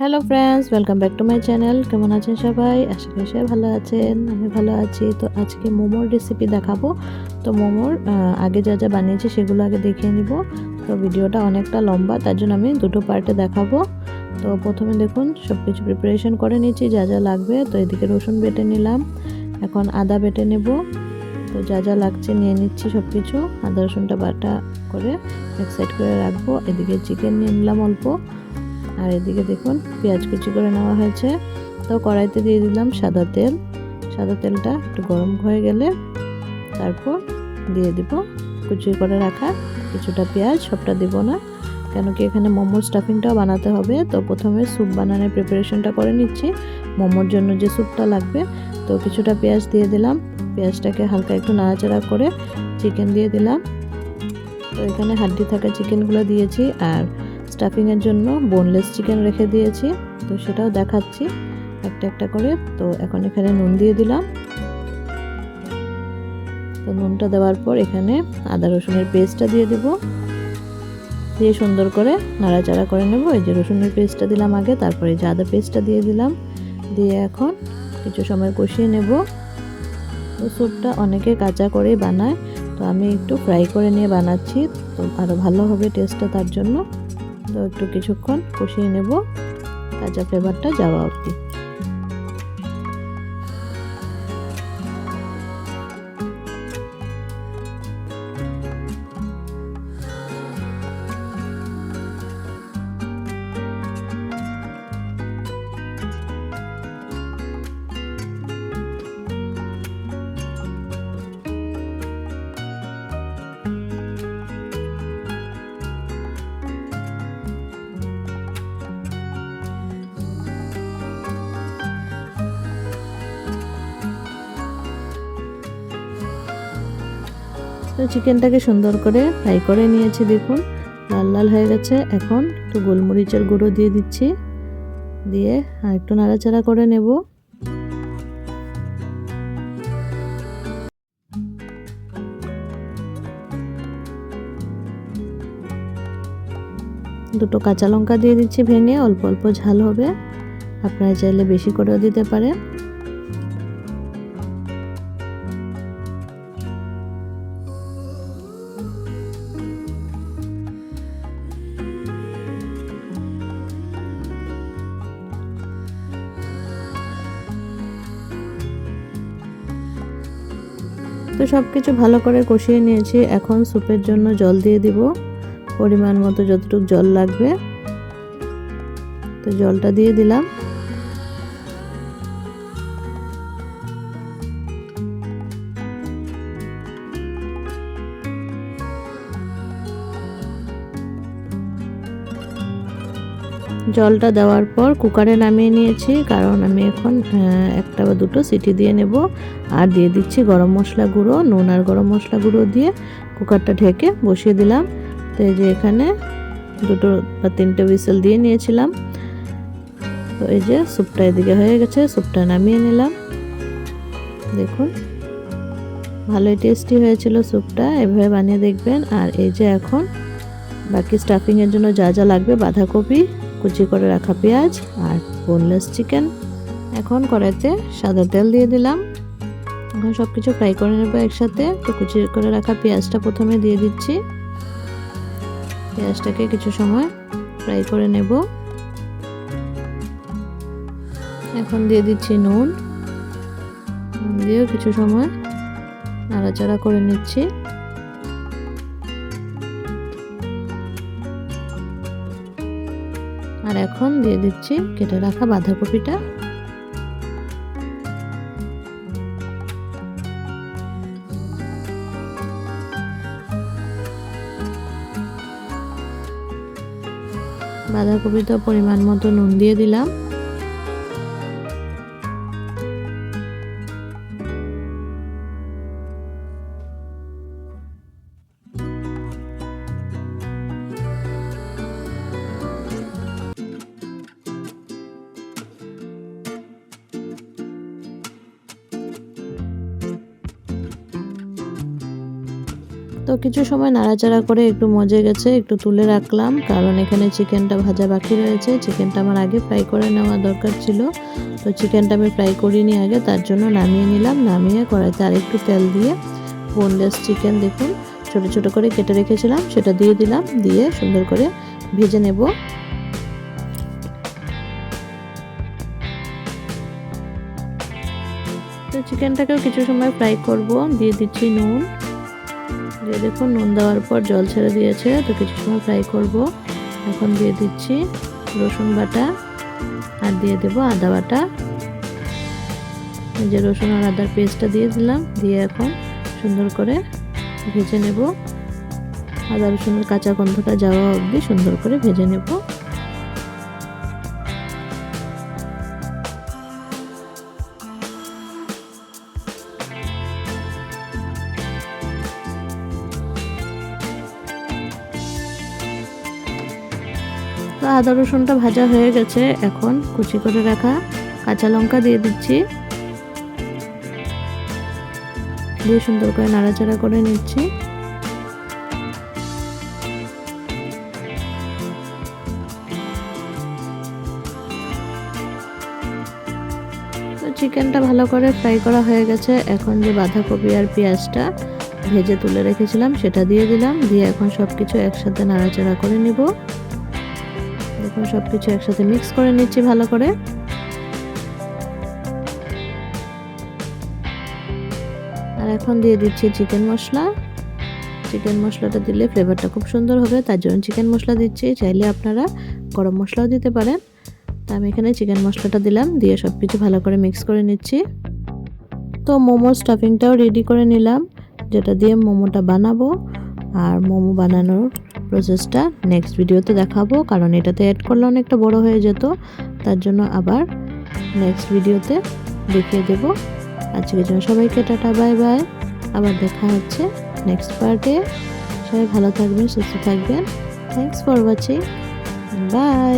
Hello friends welcome back to my channel কেমন আছেন সবাই? আশা করি সবাই ভালো আছেন। আমি ভালো আছি। তো আজকে মোমোর রেসিপি দেখাবো। তো মোমোর আগে যা যা বানিয়েছি সেগুলো আগে দেখিয়ে নিব। তো ভিডিওটা অনেকটা লম্বা, তার জন্য আমি দুটো পার্টে দেখাবো। তো প্রথমে দেখুন সব কিছু প্রিপারেশন করে নিয়েছি যা যা লাগবে। তো এদিকে রসুন বেটে নিলাম। এখন আদা বেটে নেব। তো যা যা লাগছে নিয়ে নিচ্ছি সব কিছু আদা রসুনটা বাটা করে এক সাইড করে রাখব। এদিকে চিকেন নিয়ে নিলাম অল্প। আর এদিকে দেখুন, পেঁয়াজ কুচি করে নেওয়া হয়েছে। তো কড়াইতে দিয়ে দিলাম সাদা তেল। সাদা তেলটা একটু গরম হয়ে গেলে তারপর দিয়ে দিব কুচি করে রাখা কিছুটা পেঁয়াজ, সবটা দিব না। কেন কি এখানে মোমোর স্টাফিংটাও বানাতে হবে। তো প্রথমে স্যুপ বানানোর প্রিপারেশনটা করে নিচ্ছি। মোমোর জন্য যে স্যুপটা লাগবে, তো কিছুটা পেঁয়াজ দিয়ে দিলাম। পেঁয়াজটাকে হালকা একটু নাড়াচাড়া করে চিকেন দিয়ে দিলাম। তো এখানে হাড্ডি থাকা চিকেনগুলো দিয়েছি। আর স্টাফিংয়ের জন্য বোনলেস চিকেন রেখে দিয়েছি। তো সেটাও দেখাচ্ছি একটা একটা করে। তো এখন এখানে নুন দিয়ে দিলাম। তো নুনটা দেওয়ার পর এখানে আদা রসুনের পেস্টটা দিয়ে দেব। দিয়ে সুন্দর করে নাড়াচাড়া করে নেব। এই যে রসুনের পেস্টটা দিলাম আগে, তারপরে যে আদা পেস্টটা দিয়ে দিলাম। দিয়ে এখন কিছু সময় কষিয়ে নেব। তো স্যুপটা অনেকে কাঁচা করে বানায়। তো আমি একটু ফ্রাই করে নিয়ে বানাচ্ছি। তো আরও ভালো হবে টেস্টটা তার জন্য। একটু কিছুক্ষণ কষিয়ে নেব। তাজা ফ্লেভারটা যাওয়া অবধি। তো চিকেনটাকে সুন্দর করে ফ্রাই করে নিয়েছি দেখুন। লাল লাল হয়ে গেছে। এখন একটু গোলমরিচের গুঁড়ো দিয়ে দিচ্ছি। দিয়ে আর একটু নাড়াচাড়া করে নেব। দুটো কাঁচা লঙ্কা দিয়ে দিচ্ছি ভেঙে। অল্প অল্প ঝাল হবে। আপনারা চাইলে বেশি করেও দিতে পারেন। সব কিছু ভালো করে কষিয়ে নিয়েছি। এখন স্যুপের জন্য জল দিয়ে দিব। পরিমাণ মতো যতটুকু জল লাগবে। তো জলটা দিয়ে দিলাম। জলটা দেওয়ার পর কুকারে নামিয়ে নিয়েছি, কারণ আমি এখন একটা বা দুটো সিটি দিয়ে নেব। আর দিয়ে দিচ্ছি গরম মশলা গুঁড়ো, নুন আর গরম মশলা গুঁড়ো দিয়ে কুকারটা ঢেকে বসিয়ে দিলাম। তো এই যে এখানে দুটো বা তিনটে হুইসেল দিয়ে নিয়েছিলাম। তো এই যে স্যুপটা এদিকে হয়ে গেছে, স্যুপটা নামিয়ে নিলাম। দেখুন, ভালোই টেস্টি হয়েছিল স্যুপটা, এভাবে বানিয়ে দেখবেন। আর এই যে এখন বাকি স্টাফিংয়ের জন্য যা যা লাগবে বাঁধাকপি কুচি করে রাখা পেঁয়াজ আর বোনলেস চিকেন এখন কড়াইতে সাদা তেল দিয়ে দিলাম। এখন সব কিছু ফ্রাই করে নেব একসাথে। তো কুচি করে রাখা পেঁয়াজটা প্রথমে দিয়ে দিচ্ছি। পেঁয়াজটাকে কিছু সময় ফ্রাই করে নেব। এখন দিয়ে দিচ্ছি নুন দিয়েও কিছু সময় নাড়াচাড়া করে নিচ্ছি। আর এখন দিয়ে দিচ্ছি কেটে রাখা বাঁধাকপিটা। বাঁধাকপিটা পরিমাণ মতো নুন দিয়ে দিলাম। তো কিছু সময় নাড়াচাড়া করে একটু মজে গেছে, একটু তুলে রাখলাম, কারণ এখানে চিকেনটা ভাজা বাকি রয়েছে। চিকেনটা আমার আগে ফ্রাই করে নেওয়া দরকার ছিল। তো চিকেনটা আমি ফ্রাই করিনি আগে, তার জন্য নামিয়ে নিলাম। নামিয়ে কড়াইতে আর একটু তেল দিয়ে বোনলেস চিকেন দেখুন, ছোট ছোট করে কেটে রেখেছিলাম, সেটা দিয়ে দিলাম, দিয়ে সুন্দর করে ভেজে নেব। তো চিকেনটাকেও কিছু সময় ফ্রাই করব, দিয়ে দিচ্ছি নুন। দিয়ে দেখুন, নুন দেওয়ার পর জল ছেড়ে দিয়েছে, তো কিছু সময় ফ্রাই করব। এখন দিয়ে দিচ্ছি রসুন বাটা আর দিয়ে দেবো আদা বাটা। যে রসুন আর আদার পেস্টটা দিয়ে দিলাম, দিয়ে এখন সুন্দর করে ভেজে নেব। আদা রসুনের কাঁচা গন্ধটা যাওয়া অবধি সুন্দর করে ভেজে নেব। তো আদা রসুনটা ভাজা হয়ে গেছে। এখন কুচি করে রাখা কাঁচা লঙ্কা দিয়ে দিচ্ছি। দিয়ে সুন্দর করে নাড়াচাড়া করে নিচ্ছি। চিকেনটা ভালো করে ফ্রাই করা হয়ে গেছে। এখন যে বাঁধাকপি আর পেঁয়াজটা ভেজে তুলে রেখেছিলাম, সেটা দিয়ে দিলাম। দিয়ে এখন সব কিছু একসাথে নাড়াচাড়া করে নিব। সব কিছু একসাথে মিক্স করে নিচ্ছি ভালো করে। আর এখন দিয়ে দিচ্ছি চিকেন মশলা। চিকেন মশলাটা দিলে ফ্লেভারটা খুব সুন্দর হবে, তার জন্য চিকেন মশলা দিচ্ছি। চাইলে আপনারা গরম মশলাও দিতে পারেন। তা আমি এখানে চিকেন মশলাটা দিলাম, দিয়ে সব কিছু ভালো করে মিক্স করে নিচ্ছি। তো মোমোর স্টাফিংটাও রেডি করে নিলাম, যেটা দিয়ে মোমোটা বানাবো। আর মোমো বানানোর প্রসেসটা নেক্সট ভিডিওতে দেখাবো, কারণ এটাতে অ্যাড করলে অনেকটা বড় হয়ে যেত। তার জন্য আবার নেক্সট ভিডিওতে দেখিয়ে দেব। আজকের জন্য সবাইকে টাটা বাই বাই আবার দেখা হচ্ছে নেক্সট পার্টে সবাই ভালো থাকবেন, সুস্থ থাকবেন। Thanks for watching by